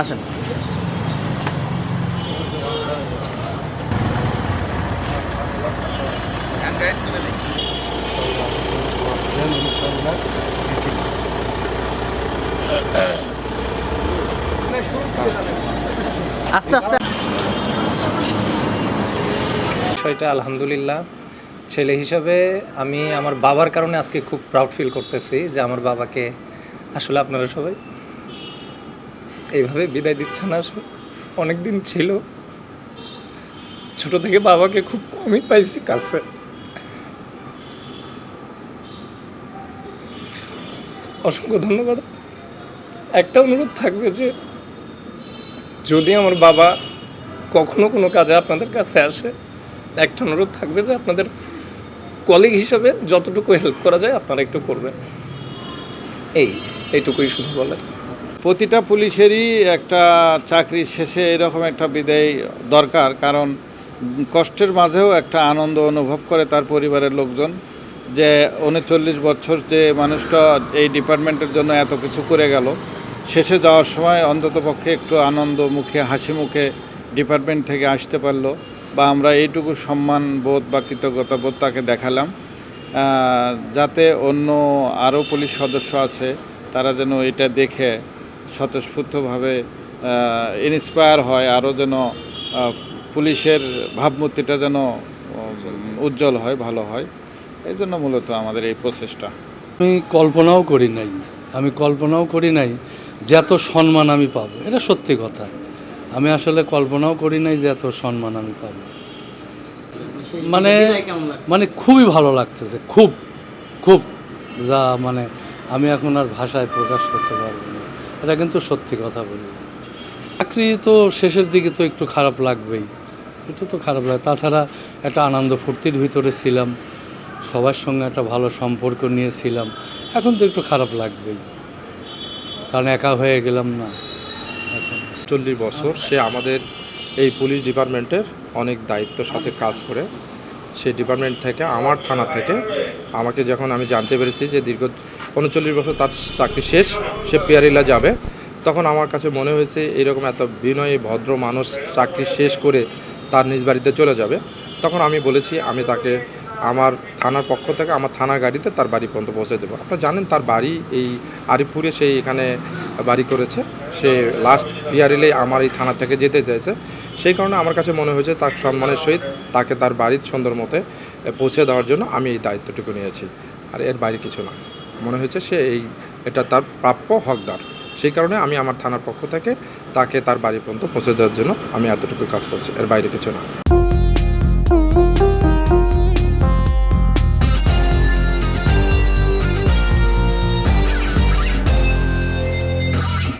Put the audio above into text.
আসেন। বিষয়টা আলহামদুলিল্লাহ। ছেলে হিসাবে আমি আমার বাবার কারণে আজকে খুব প্রাউড ফিল করতেছি যে আমার বাবাকে আসলে আপনারা সবাই এইভাবে বিদায় দিচ্ছে না আসলে অনেক দিন ছিল। ছোট থেকে বাবাকে খুব কমই পাইছি কাছে। অসংখ্য ধন্যবাদ। একটা অনুরোধ থাকবে যে, যদি আমার বাবা কখনো কোনো কাজে আপনাদের কাছে আসে, একটা অনুরোধ থাকবে যে আপনাদের কলিগ হিসাবে যতটুকু হেল্প করা যায় আপনারা একটু করবেন। এই, এইটুকুই শুধু বলেন প্রতিটা পুলিশেরই একটা চাকরি শেষে এরকম একটা বিদায় দরকার, কারণ কষ্টের মাঝেও একটা আনন্দ অনুভব করে তার পরিবারের লোকজন যে উনচল্লিশ বছর যে মানুষটা এই ডিপার্টমেন্টের জন্য এত কিছু করে গেল, শেষে যাওয়ার সময় অন্ততপক্ষে একটু আনন্দ মুখে হাসি মুখে ডিপার্টমেন্ট থেকে আসতে পারল বা আমরা এইটুকু সম্মান বোধ বা কৃতজ্ঞতা বোধ তাকে দেখালাম। যাতে অন্য আরও পুলিশ সদস্য আছে, তারা যেন এটা দেখে স্বতঃস্ফূর্তভাবে ইন্সপায়ার হয় আরও যেন পুলিশের ভাবমূর্তিটা যেন উজ্জ্বল হয়, ভালো হয়। এই জন্য মূলত আমাদের এই প্রচেষ্টা। আমি কল্পনাও করি নাই। আমি কল্পনাও করি নাই যে এত সম্মান আমি পাবো। এটা সত্যি কথা। আমি আসলে কল্পনাও করি নাই যে এত সম্মান আমি পাবো। মানে মানে খুবই ভালো লাগতেছে। খুব খুব। যা মানে আমি এখন আর ভাষায় প্রকাশ করতে পারব না। এটা কিন্তু সত্যি কথা বলি। চাকরি তো শেষের দিকে তো একটু খারাপ লাগবেই। একটু তো খারাপ লাগে। তাছাড়া একটা আনন্দ ফুর্তির ভিতরে ছিলাম। সবার সঙ্গে একটা ভালো সম্পর্ক নিয়েছিলাম এখন তো একটু খারাপ লাগবেই। কারণ একা হয়ে গেলাম না। চল্লিশ বছর সে আমাদের এই পুলিশ ডিপার্টমেন্টের অনেক দায়িত্বর সাথে কাজ করে। সেই ডিপার্টমেন্ট থেকে, আমার থানা থেকে আমাকে যখন আমি জানতে পেরেছি যে দীর্ঘ উনচল্লিশ বছর তার চাকরি শেষ, সে পেয়ারিলা যাবে। তখন আমার কাছে মনে হয়েছে এরকম এত বিনয়ী, ভদ্র মানুষ চাকরি শেষ করে তার নিজ বাড়িতে চলে যাবে। তখন আমি বলেছি, আমি তাকে আমার থানার পক্ষ থেকে, আমার থানার গাড়িতে তার বাড়ি পর্যন্ত পৌঁছে দেবো। আপনারা জানেন তার বাড়ি এই আরিফপুরে সে এখানে বাড়ি করেছে। সে লাস্ট পিয়ারিলে আমার এই থানা থেকে যেতে চাইছে। সেই কারণে আমার কাছে মনে হয়েছে তার সম্মানের সহিত তাকে তার বাড়ির সুন্দর মতে পৌঁছে দেওয়ার জন্য আমি এই দায়িত্বটুকু নিয়েছি। আর এর বাইরে কিছু না মনে হয়েছে সে এই, এটা তার প্রাপ্য হকদার। সেই কারণে আমি আমার থানার পক্ষ থেকে তাকে তার বাড়ি পর্যন্ত পৌঁছে দেওয়ার জন্য আমি এতটুকু কাজ করছি। এর বাইরে কিছু না।